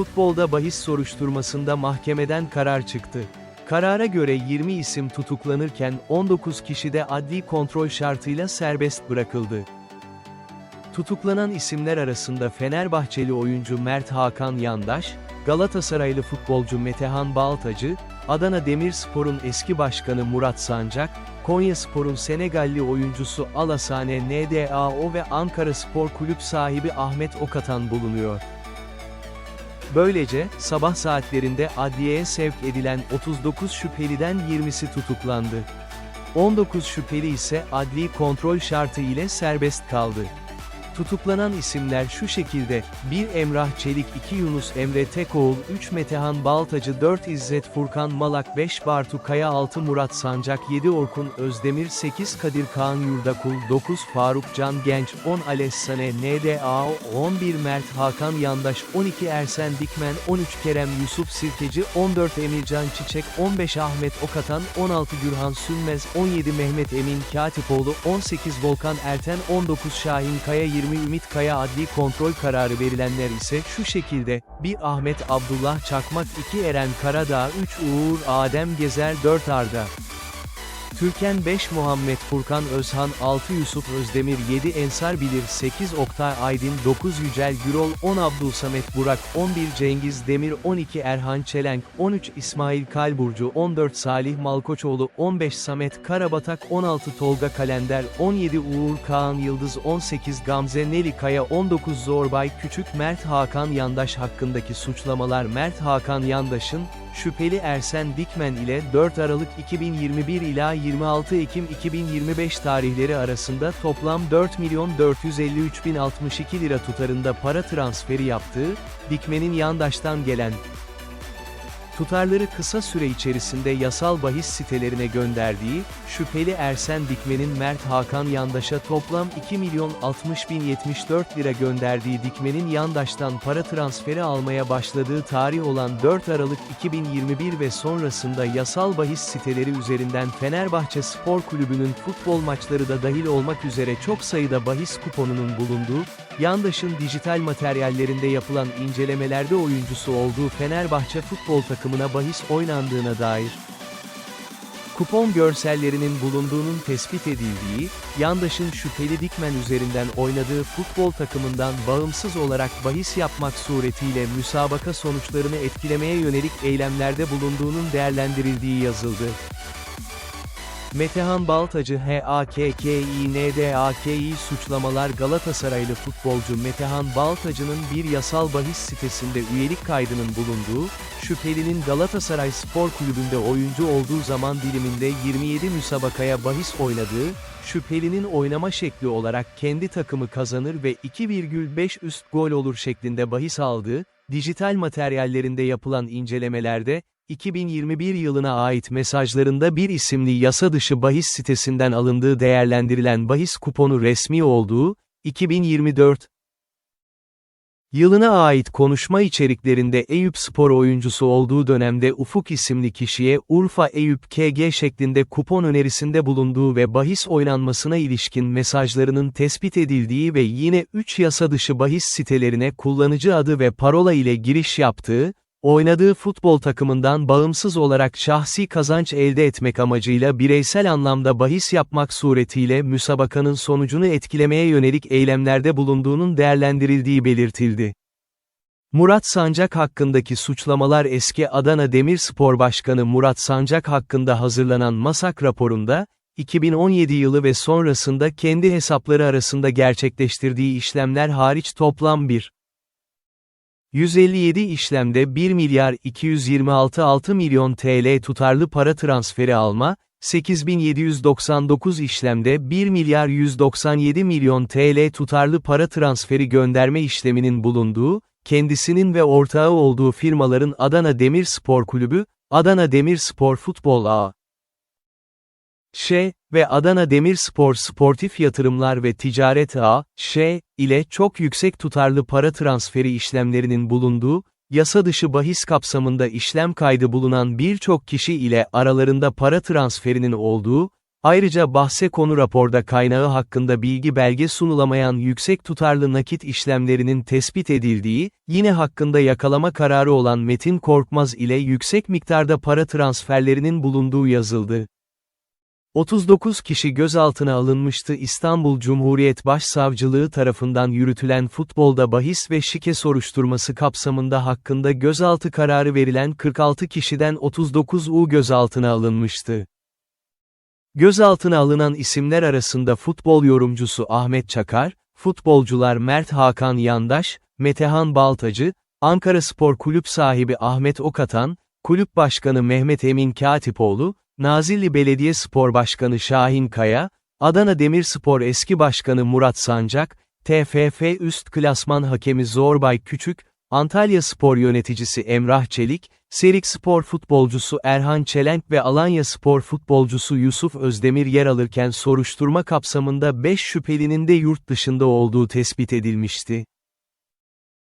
Futbolda bahis soruşturmasında mahkemeden karar çıktı. Karara göre 20 isim tutuklanırken 19 kişi de adli kontrol şartıyla serbest bırakıldı. Tutuklanan isimler arasında Fenerbahçeli oyuncu Mert Hakan Yandaş, Galatasaraylı futbolcu Metehan Baltacı, Adana Demirspor'un eski başkanı Murat Sancak, Konyaspor'un Senegalli oyuncusu Alasane NDAO ve Ankara Spor Kulüp sahibi Ahmet Okatan bulunuyor. Böylece, sabah saatlerinde adliyeye sevk edilen 39 şüpheliden 20'si tutuklandı. 19 şüpheli ise adli kontrol şartı ile serbest kaldı. Tutuklanan isimler şu şekilde, 1 Emrah Çelik 2 Yunus Emre Tekoğul 3 Metehan Baltacı 4 İzzet Furkan Malak 5 Bartu Kaya 6 Murat Sancak 7 Orkun Özdemir 8 Kadir Kaan Yurdakul 9 Faruk Can Genç 10 Alessane NDA 11 Mert Hakan Yandaş 12 Ersen Dikmen 13 Kerem Yusuf Sirkeci 14 Emircan Çiçek 15 Ahmet Okatan 16 Gürhan Sünmez 17 Mehmet Emin Katipoğlu 18 Volkan Erten 19 Şahin Kaya 20 Ümit Kaya adli kontrol kararı verilenler ise şu şekilde, 1 Ahmet Abdullah Çakmak 2 Eren Karadağ 3 Uğur Adem Gezer 4 Arda. Türken 5 Muhammed Furkan Özhan 6 Yusuf Özdemir 7 Ensar Bilir 8 Oktay Aydın 9 Yücel Gürol 10 Abdülsamet Burak 11 Cengiz Demir 12 Erhan Çelenk 13 İsmail Kalburcu 14 Salih Malkoçoğlu 15 Samet Karabatak 16 Tolga Kalender 17 Uğur Kaan Yıldız 18 Gamze Neli Kaya 19 Zorbay Küçük Mert Hakan Yandaş hakkındaki suçlamalar Mert Hakan Yandaş'ın, şüpheli Ersen Dikmen ile 4 Aralık 2021 ila 26 Ekim 2025 tarihleri arasında toplam 4 milyon 453 bin 62 lira tutarında para transferi yaptığı, Dikmen'in yandaştan gelen tutarları kısa süre içerisinde yasal bahis sitelerine gönderdiği, şüpheli Ersen Dikmen'in Mert Hakan Yandaş'a toplam 2 milyon 60 bin 74 lira gönderdiği Dikmen'in Yandaş'tan para transferi almaya başladığı tarih olan 4 Aralık 2021 ve sonrasında yasal bahis siteleri üzerinden Fenerbahçe Spor Kulübü'nün futbol maçları da dahil olmak üzere çok sayıda bahis kuponunun bulunduğu, Yandaş'ın dijital materyallerinde yapılan incelemelerde oyuncusu olduğu Fenerbahçe futbol takımına bahis oynandığına dair kupon görsellerinin bulunduğunun tespit edildiği, Yandaş'ın şüpheli Dikmen üzerinden oynadığı futbol takımından bağımsız olarak bahis yapmak suretiyle müsabaka sonuçlarını etkilemeye yönelik eylemlerde bulunduğunun değerlendirildiği yazıldı. Metehan Baltacı HAKKİNDAKİ suçlamalar Galatasaraylı futbolcu Metehan Baltacı'nın bir yasal bahis sitesinde üyelik kaydının bulunduğu, şüphelinin Galatasaray Spor Kulübü'nde oyuncu olduğu zaman diliminde 27 müsabakaya bahis oynadığı, şüphelinin oynama şekli olarak kendi takımı kazanır ve 2,5 üst gol olur şeklinde bahis aldığı, dijital materyallerinde yapılan incelemelerde, 2021 yılına ait mesajlarında bir isimli yasa dışı bahis sitesinden alındığı değerlendirilen bahis kuponu resmi olduğu, 2024 yılına ait konuşma içeriklerinde Eyüp Spor oyuncusu olduğu dönemde Ufuk isimli kişiye Urfa Eyüp KG şeklinde kupon önerisinde bulunduğu ve bahis oynanmasına ilişkin mesajlarının tespit edildiği ve yine 3 yasa dışı bahis sitelerine kullanıcı adı ve parola ile giriş yaptığı, Oynadığı futbol takımından bağımsız olarak şahsi kazanç elde etmek amacıyla bireysel anlamda bahis yapmak suretiyle müsabakanın sonucunu etkilemeye yönelik eylemlerde bulunduğunun değerlendirildiği belirtildi. Murat Sancak hakkındaki suçlamalar eski Adana Demirspor Başkanı Murat Sancak hakkında hazırlanan masak raporunda, 2017 yılı ve sonrasında kendi hesapları arasında gerçekleştirdiği işlemler hariç toplam 1. 157 işlemde 1 milyar 226 6 milyon TL tutarlı para transferi alma, 8799 işlemde 1 milyar 197 milyon TL tutarlı para transferi gönderme işleminin bulunduğu, kendisinin ve ortağı olduğu firmaların Adana Demirspor Kulübü, Adana Demirspor Futbol A. Ş. ve Adana Demirspor Sportif Yatırımlar ve Ticaret A. Ş. ile çok yüksek tutarlı para transferi işlemlerinin bulunduğu, yasa dışı bahis kapsamında işlem kaydı bulunan birçok kişi ile aralarında para transferinin olduğu, Ayrıca bahse konu raporda kaynağı hakkında bilgi belge sunulamayan yüksek tutarlı nakit işlemlerinin tespit edildiği, yine hakkında yakalama kararı olan Metin Korkmaz ile yüksek miktarda para transferlerinin bulunduğu yazıldı. 39 kişi gözaltına alınmıştı İstanbul Cumhuriyet Başsavcılığı tarafından yürütülen futbolda bahis ve şike soruşturması kapsamında hakkında gözaltı kararı verilen 46 kişiden 39'u gözaltına alınmıştı. Gözaltına alınan isimler arasında futbol yorumcusu Ahmet Çakar, futbolcular Mert Hakan Yandaş, Metehan Baltacı, Ankara Spor Kulüp sahibi Ahmet Okatan, Kulüp Başkanı Mehmet Emin Katipoğlu, Nazilli Belediye Spor Başkanı Şahin Kaya, Adana Demirspor eski başkanı Murat Sancak, TFF Üst Klasman Hakemi Zorbay Küçük, Antalya Spor Yöneticisi Emrah Çelik, Serik Spor futbolcusu Erhan Çelenk ve Alanya Spor futbolcusu Yusuf Özdemir yer alırken soruşturma kapsamında 5 şüphelinin de yurt dışında olduğu tespit edilmişti.